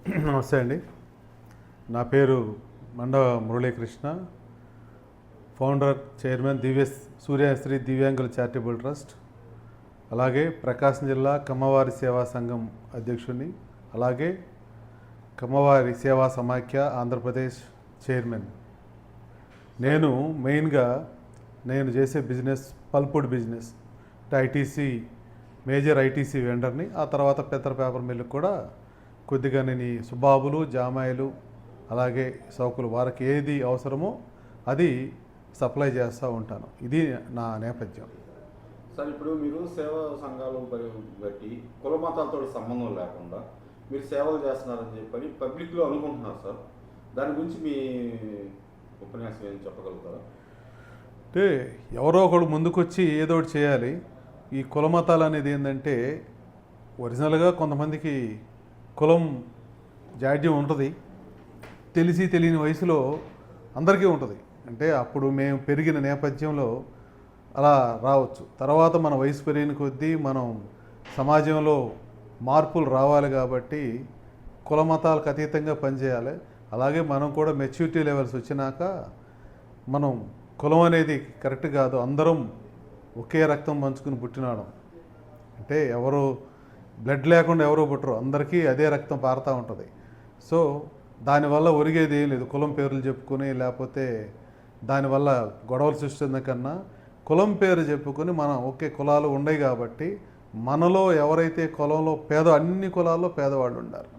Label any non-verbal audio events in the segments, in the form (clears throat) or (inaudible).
(clears throat) నమస్తే అండి. నా పేరు మండ మురళీకృష్ణ. ఫౌండర్ చైర్మన్ దివ్య సూర్యశ్రీ దివ్యాంగుల చారిటబుల్ ట్రస్ట్. అలాగే ప్రకాశం జిల్లా కమ్మవారి సేవా సంఘం అధ్యక్షుడిని. అలాగే కమ్మవారి సేవా సమాఖ్య ఆంధ్రప్రదేశ్ చైర్మన్. నేను మెయిన్గా నేను చేసే business pulpwood business. ITC major ITC వెండర్ని ఆ తర్వాత పెద్ద పేపర్ మిల్లు కూడా కొద్దిగా నేను సుబాబులు జామాయిలు అలాగే సౌకులు వారికి ఏది అవసరమో అది సప్లై చేస్తూ ఉంటాను. ఇది నా నేపథ్యం. సార్ ఇప్పుడు మీరు సేవా సంఘాలు బట్టి కుల మతాలతో సంబంధం లేకుండా మీరు సేవలు చేస్తున్నారని చెప్పని పబ్లిక్లో అనుకుంటున్నారు సార్. దాని గురించి మీ ఉపన్యాసం ఏం చెప్పగలుగుతారా? అంటే ఎవరో ఒకడు ముందుకొచ్చి ఏదో ఒకటి చేయాలి. ఈ కుల మతాలు అనేది ఏంటంటే ఒరిజినల్గా కొంతమందికి కులం జాడ్యం ఉంటుంది. తెలిసి తెలియని వయసులో అందరికీ ఉంటుంది. అంటే అప్పుడు మేము పెరిగిన నేపథ్యంలో అలా రావచ్చు. తర్వాత మన వయసు పెరిగిన కొద్దీ మనం సమాజంలో మార్పులు రావాలి కాబట్టి కుల మతాలకు అతీతంగా పనిచేయాలి. అలాగే మనం కూడా మెచ్యూరిటీ లెవెల్స్ వచ్చినాక మనం కులం అనేది కరెక్ట్ కాదు. అందరం ఒకే రక్తం పంచుకుని పుట్టినాడం. అంటే ఎవరు బ్లడ్ లేకుండా ఎవరో పుట్టరు. అందరికీ అదే రక్తం పారుతూ ఉంటుంది. సో దానివల్ల ఒరిగేది ఏం లేదు. కులం పేర్లు చెప్పుకొని లేకపోతే దానివల్ల గొడవలు సృష్టించడం కన్నా కులం పేరు చెప్పుకొని మనం ఒకే కులాలు ఉండయి కాబట్టి మనలో ఎవరైతే కులంలో పేద అన్ని కులాల్లో పేదవాళ్ళు ఉన్నారు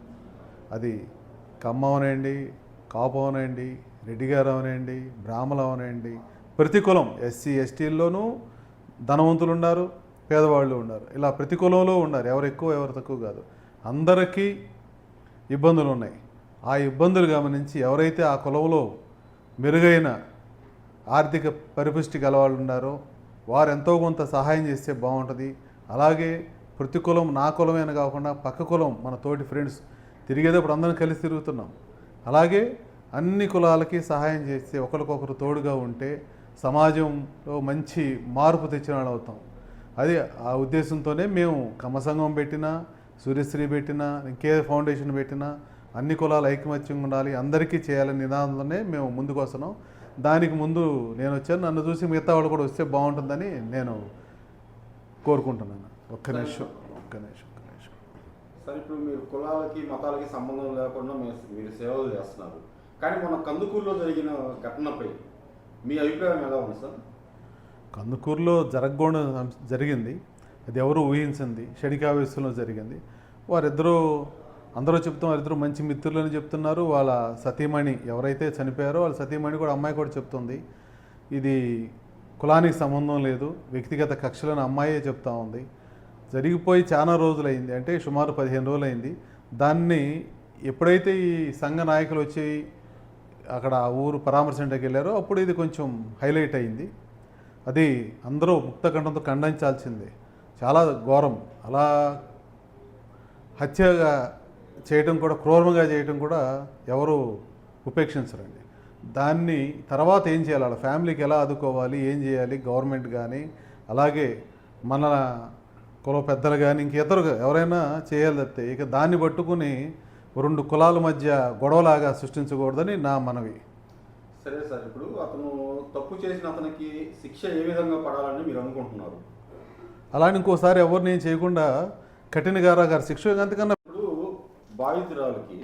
అది కమ్మ అవనండి కాపు అవనండి రెడ్డి గారు అవనండి బ్రాహ్మలు అవనండి ప్రతి కులం ఎస్సీ ఎస్టీల్లోనూ ధనవంతులు ఉన్నారు. పేదవాళ్ళు ఉన్నారు. ఇలా ప్రతి కులంలో ఉన్నారు. ఎవరు ఎక్కువ ఎవరు తక్కువ కాదు. అందరికీ ఇబ్బందులు ఉన్నాయి. ఆ ఇబ్బందులు గమనించి ఎవరైతే ఆ కులంలో మెరుగైన ఆర్థిక పరిపుష్టి గలవాళ్ళు ఉన్నారో వారు ఎంతో కొంత సహాయం చేస్తే బాగుంటుంది. అలాగే ప్రతి కులం నా కులమైన కాకుండా పక్క కులం మన తోటి ఫ్రెండ్స్ తిరిగేటప్పుడు అందరం కలిసి తిరుగుతున్నాం. అలాగే అన్ని కులాలకి సహాయం చేస్తే ఒకరికొకరు తోడుగా ఉంటే సమాజంలో మంచి మార్పు తెచ్చిన వాళ్ళు అవుతాం. అది ఆ ఉద్దేశంతోనే మేము కమ్మ సంఘం పెట్టినా సూర్యశ్రీ పెట్టినా ఇంకే ఫౌండేషన్ పెట్టినా అన్ని కులాలు ఐకమత్యంగా ఉండాలి అందరికీ చేయాలని నినాదంలోనే మేము ముందుకు వస్తున్నాం దానికి ముందు నేను వచ్చాను నన్ను చూసి మిగతా వాళ్ళు కూడా వస్తే బాగుంటుందని నేను కోరుకుంటున్నాను. ఒక్క నిమిషం ఒక్క నిమిషం ఒక్క నిమిషం. సార్ ఇప్పుడు మీరు కులాలకి మతాలకి సంబంధం లేకుండా మీరు సేవలు చేస్తున్నారు. కానీ మన కందుకూరులో జరిగిన ఘటనపై మీ అభిప్రాయం ఎలా ఉంది సార్? కందుకూరులో జరగకూడదు జరిగింది. అది ఎవరు ఊహించింది. షడికావేశంలో జరిగింది. వారిద్దరూ అందరూ చెప్తాం వారిద్దరూ మంచి మిత్రులని చెప్తున్నారు. వాళ్ళ సతీమణి ఎవరైతే చనిపోయారో వాళ్ళ సతీమణి కూడా అమ్మాయి కూడా చెప్తుంది. ఇది కులానికి సంబంధం లేదు. వ్యక్తిగత కక్షలను అమ్మాయే చెప్తా ఉంది. జరిగిపోయి చాలా రోజులైంది. అంటే సుమారు పదిహేను రోజులైంది. దాన్ని ఎప్పుడైతే ఈ సంఘ నాయకులు వచ్చి అక్కడ ఊరు పరామర్శంలోకి వెళ్ళారో అప్పుడు ఇది కొంచెం హైలైట్ అయింది. అది అందరూ ముక్తకంఠంతో ఖండించాల్సిందే. చాలా ఘోరం. అలా హత్యగా చేయటం కూడా క్రూరంగా చేయటం కూడా ఎవరు ఉపేక్షించరండి. దాన్ని తర్వాత ఏం చేయాలి? వాళ్ళ ఫ్యామిలీకి ఎలా ఆదుకోవాలి? ఏం చేయాలి? గవర్నమెంట్ కానీ అలాగే మన కుల పెద్దలు కానీ ఇంకేతరు ఎవరైనా చేయాలి తప్పితే ఇక దాన్ని పట్టుకుని రెండు కులాల మధ్య గొడవలాగా సృష్టించకూడదని నా మనవి. సరే సార్ ఇప్పుడు అతను తప్పు చేసిన అతనికి శిక్ష ఏ విధంగా పడాలని మీరు అనుకుంటున్నారు? అలానే ఇంకోసారి ఎవరిని చేయకుండా కఠిన గారా గారి శిక్ష అంతకన్నా ఇప్పుడు బాధితురాలకి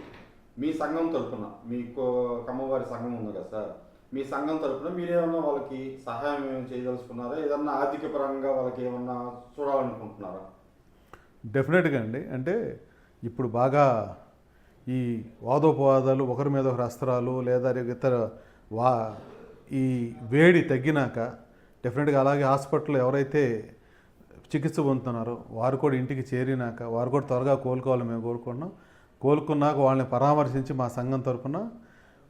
మీ సంఘం తరపున మీ కమ్మవారి సంఘం ఉంది కదా సార్ మీ సంఘం తరపున మీరేమన్నా వాళ్ళకి సహాయం చేయదలుచుకున్నారా? ఏదన్నా ఆర్థిక పరంగా వాళ్ళకి ఏమన్నా చూడాలనుకుంటున్నారా? డెఫినెట్గా అండి. అంటే ఇప్పుడు బాగా ఈ వాదోపవాదాలు ఒకరి మీద ఒకరు అస్త్రాలు లేదా ఇతర వా ఈ వేడి తగ్గినాక డెఫినెట్గా అలాగే హాస్పిటల్లో ఎవరైతే చికిత్స పొందుతున్నారో వారు కూడా ఇంటికి చేరినాక వారు కూడా త్వరగా కోలుకోవాలని మేము కోరుకుంటున్నాం. కోలుకున్నాక వాళ్ళని పరామర్శించి మా సంఘం తరపున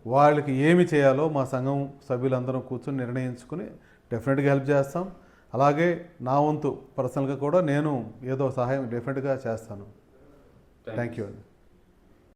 వాళ్ళకి ఏమి చేయాలో మా సంఘం సభ్యులందరం కూర్చొని నిర్ణయించుకుని డెఫినెట్గా హెల్ప్ చేస్తాం. అలాగే నా వంతు పర్సనల్గా కూడా నేను ఏదో సహాయం డెఫినెట్గా చేస్తాను. థ్యాంక్ యూ అండి